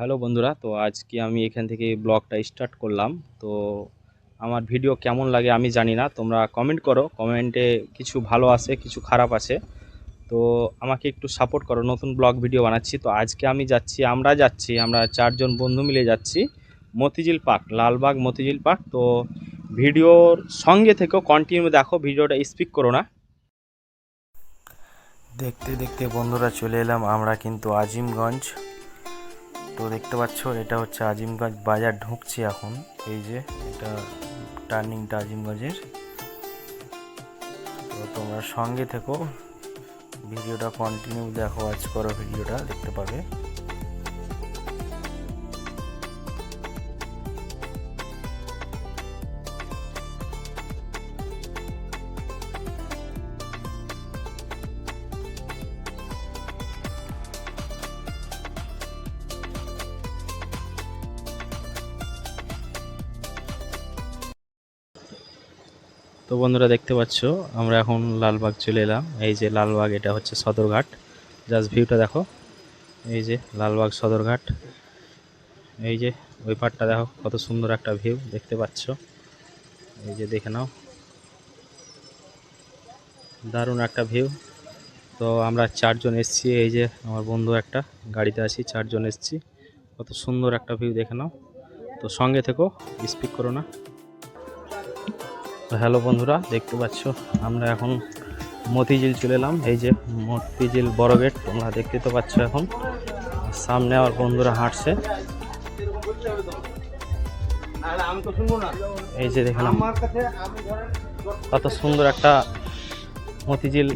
Hello বন্ধুরা, তো আজকে আমি এখান থেকে ব্লগটা স্টার্ট করলাম। তো আমার ভিডিও কেমন লাগে আমি জানি না, তোমরা কমেন্ট করো। কমেন্টে কিছু ভালো আছে, কিছু খারাপ আছে। তো আমাকে একটু সাপোর্ট করো, নতুন ব্লগ ভিডিও বানাচ্ছি। তো আজকে আমি যাচ্ছি, আমরা যাচ্ছি, আমরা চারজন বন্ধু মিলে যাচ্ছি মতিঝিল পার্ক, লালবাগ মতিঝিল পার্ক। তো ভিডিওর সঙ্গে থেকেও কন্টিনিউ দেখো, ভিডিওটা স্পিক করো না। দেখতে দেখতে বন্ধুরা চলে এলাম, আমরা কিন্তু আজিমগঞ্জ। তো দেখতে পাচ্ছ, এটা হচ্ছে আজিমগঞ্জ বাজার ঢুকছে এখন। এই যে, এটা টার্নিংটা আজিমগঞ্জের। তো তোমরা সঙ্গে থেকো, ভিডিওটা কন্টিনিউ দেখো, আজ করো ভিডিওটা, দেখতে পাবে। তো বন্ধুরা দেখতে পাচ্ছ, আমরা এখন লালবাগ চলে এলাম। এই যে লালবাগ, এটা হচ্ছে সদরঘাট। জাস্ট ভিউটা দেখো। এই যে লালবাগ সদরঘাট। এই যে ওই পাটটা দেখো, কত সুন্দর একটা ভিউ দেখতে পাচ্ছ। এই যে দেখে নাও। দারুণ একটা ভিউ তো আমরা চারজন এসছি, এই যে আমার বন্ধু একটা, গাড়িতে আছি, চারজন এসছি। কত সুন্দর একটা ভিউ দেখে নাও। তো সঙ্গে থেকো স্পিক করো না। হ্যালো বন্ধুরা, দেখতে পাচ্ছ? আমরা এখন মতিঝিল চলে এলাম। এই যে মতিঝিল বড় গেট, তোমরা দেখতে তো পাচ্ছ এখন। সামনে আমার বন্ধুরা হাঁটছে। এই যে দেখে নাও কত সুন্দর একটা মতিঝিল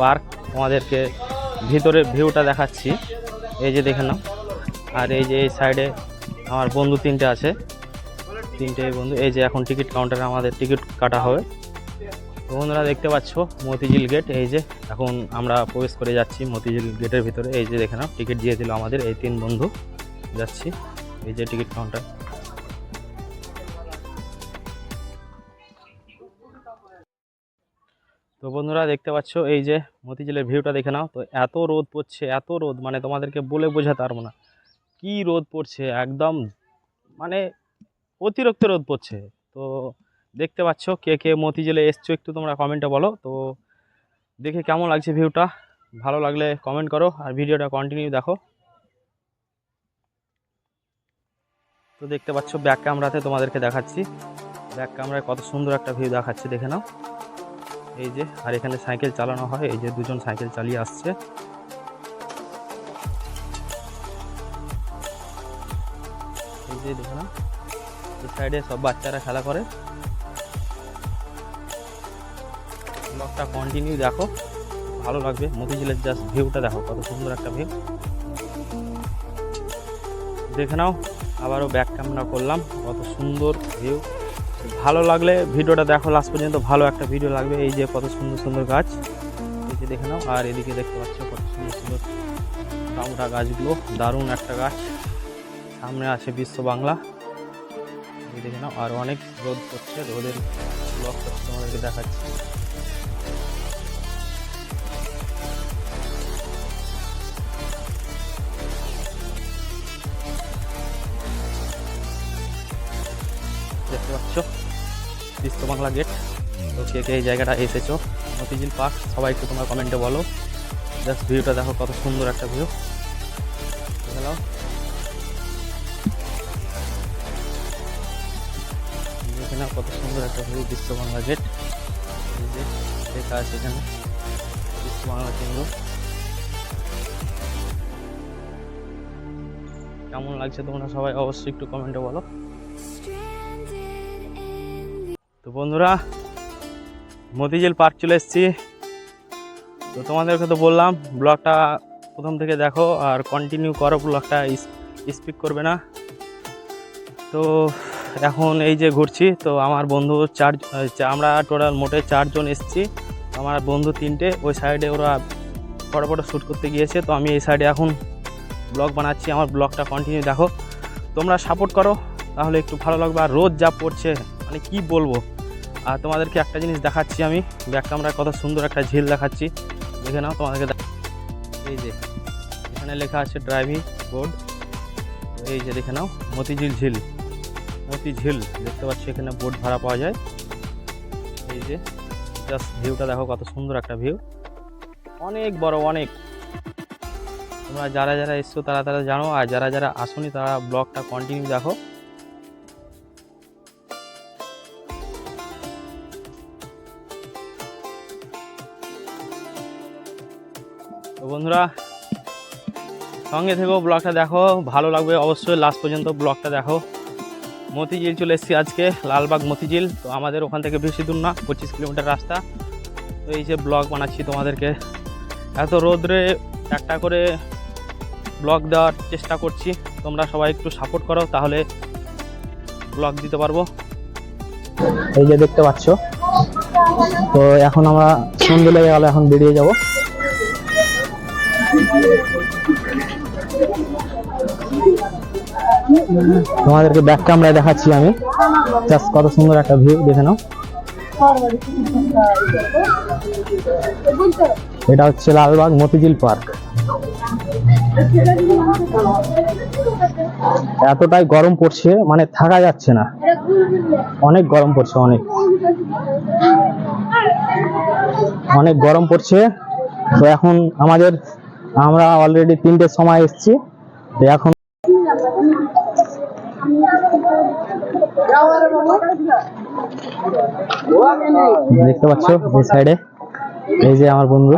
পার্ক তোমাদেরকে ভিতরের ভিউটা দেখাচ্ছি। এই যে দেখে আর এই যে এই সাইডে আমার বন্ধু তিনটে আছে। তিনটে বন্ধু। এই যে এখন টিকিট কাউন্টারে আমাদের টিকিট কাটা হবে। বন্ধুরা দেখতে পাচ্ছ মতিঝিল গেট এই যে এখন আমরা প্রবেশ করে যাচ্ছি মতিঝিল গেটের ভিতরে। এই যে দেখে নাও, টিকিট দিয়ে দিল আমাদের এই তিন বন্ধু। যাচ্ছি, এই যে টিকিট কাউন্টার তো বন্ধুরা দেখতে পাচ্ছ এই যে মতিঝিলের ভিউটা দেখে নাও। তো এত রোদ পড়ছে, এত রোদ মানে তোমাদেরকে বলে বোঝাতে পারব না। কি রোদ পড়ছে, একদম মানে অতিরিক্ত রোদ পড়ছে। তো দেখতে পাচ্ছ কে কে মতিঝিলে এসছো, একটু তোমরা কমেন্টে বলো। তো দেখে কেমন লাগছে ভিউটা ভালো লাগলে কমেন্ট করো আর ভিডিওটা কন্টিনিউ দেখো। তো দেখতে পাচ্ছ ব্যাক ক্যামেরাতে তোমাদেরকে দেখাচ্ছি। ব্যাক ক্যামেরায় কত সুন্দর একটা ভিউ দেখাচ্ছে, দেখে নাও। এই যে, আর এখানে সাইকেল চালানো হয়, এই যে দুজন সাইকেল চালিয়ে আসছে। এই যে, দেখে নাও। সাইডে সব বাচ্চারা খেলা করে। ব্লগটা কন্টিনিউ দেখো, ভালো লাগবে। মতিঝিলের জাস্ট ভিউটা দেখো, কত সুন্দর একটা ভিউ দেখে নাও, আবারও ব্যাক ক্যামেরা করলাম, কত সুন্দর ভিউ ভালো লাগলে ভিডিওটা দেখো লাস্ট পর্যন্ত ভালো একটা ভিডিও লাগবে, এই যে কত সুন্দর সুন্দর গাছ। এই দেখে নাও, আর এদিকে দেখতে পাচ্ছ কত সুন্দর সুন্দর গামড়া গাছগুলো, দারুণ একটা গাছ। সামনে আছে বিশ্ব বাংলা। এই দেখে নাও, আর অনেক রোদ পড়ছে রোদের করছে তোমাদেরকে দেখাচ্ছি। দেখতে পাচ্ছ? বিশ্ব বাংলা গেট তো কে কে এই জায়গাটা এসেছ? মতিঝিল পার্ক, সবাই একটু তোমার কমেন্টে বলো। জাস্ট ভিউটা দেখো, কত সুন্দর একটা ভিউ এখানে কত সুন্দর একটা ভিউ বিশ্ব বাংলা গেট লেখা আছে এখানে। বিশ্ব বাংলা কেন্দ্র। কেমন লাগছে তোমরা সবাই অবশ্যই একটু কমেন্টে বলো। তো বন্ধুরা, মতিঝিল পার্ক চলে এসেছি। তো তোমাদেরকে তো বললাম ব্লগটা প্রথম থেকে দেখো আর কন্টিনিউ করো ব্লগটা স্পিক করবে না। তো এখন এই যে ঘুরছি, তো আমার বন্ধু চার, আমরা টোটাল মোটে চারজন এসেছি। আমার বন্ধু তিনটে, ওই সাইডে ওরা ফটো ফটো শ্যুট করতে গিয়েছে, তো আমি এই সাইডে এখন ব্লগ বানাচ্ছি, আমার ব্লগটা কন্টিনিউ দেখো। তোমরা সাপোর্ট করো, তাহলে একটু ভালো লাগবে। আর রোদ যা পড়ছে মানে কি বলব? আর তোমাদেরকে একটা জিনিস দেখাচ্ছি আমি, ব্যাক ক্যামেরায় কত সুন্দর একটা ঝিল দেখাচ্ছি। দেখে নাও, তোমাদেরকে এই যে, এখানে লেখা আছে ড্রাইভিং বোর্ড এই যে, দেখে নাও, মতিঝিল ঝিল। মতিঝিল দেখতে পাচ্ছি এখানে বোট ভাড়া পাওয়া যায়। এই যে জাস্ট ভিউটা দেখো কত সুন্দর একটা ভিউ অনেক বড়, অনেক। তোমরা যারা যারা এসছো তারা তারা জানো, আর যারা যারা আসোনি তারা ব্লগটা কন্টিনিউ দেখো। বন্ধুরা, সঙ্গে থেকেও ব্লগটা দেখো, ভালো লাগবে অবশ্যই লাস্ট পর্যন্ত ব্লগটা দেখো। মতিঝিল চলে এসেছি আজকে, লালবাগ মতিঝিল। তো আমাদের ওখান থেকে বেশি দূর না, পঁচিশ কিলোমিটার রাস্তা। তো এই যে ব্লগ বানাচ্ছি তোমাদেরকে। এত রোদ্রে একটা করে ব্লগ দেওয়ার চেষ্টা করছি। তোমরা সবাই একটু সাপোর্ট করো, তাহলে ব্লগ দিতে পারব। এই যে দেখতে পাচ্ছ, তো এখন আমরা সন্ধ্যে লেগে গেলে এখন বেরিয়ে যাব। তোমাদেরকে ব্যাক ক্যামেরায় দেখাচ্ছি আমি। জাস্ট কত সুন্দর একটা ভিউ দেখে নাও। এটা হচ্ছে লালবাগ মতিঝিল পার্ক এতটাই গরম পড়ছে মানে থাকা যাচ্ছে না। অনেক গরম পড়ছে, অনেক। অনেক গরম পড়ছে। তো এখন আমাদের, আমরা অলরেডি তিনটের সময় এসেছি। তো এখন দেখতে পাচ্ছ এই সাইডে এই যে আমার বন্ধু।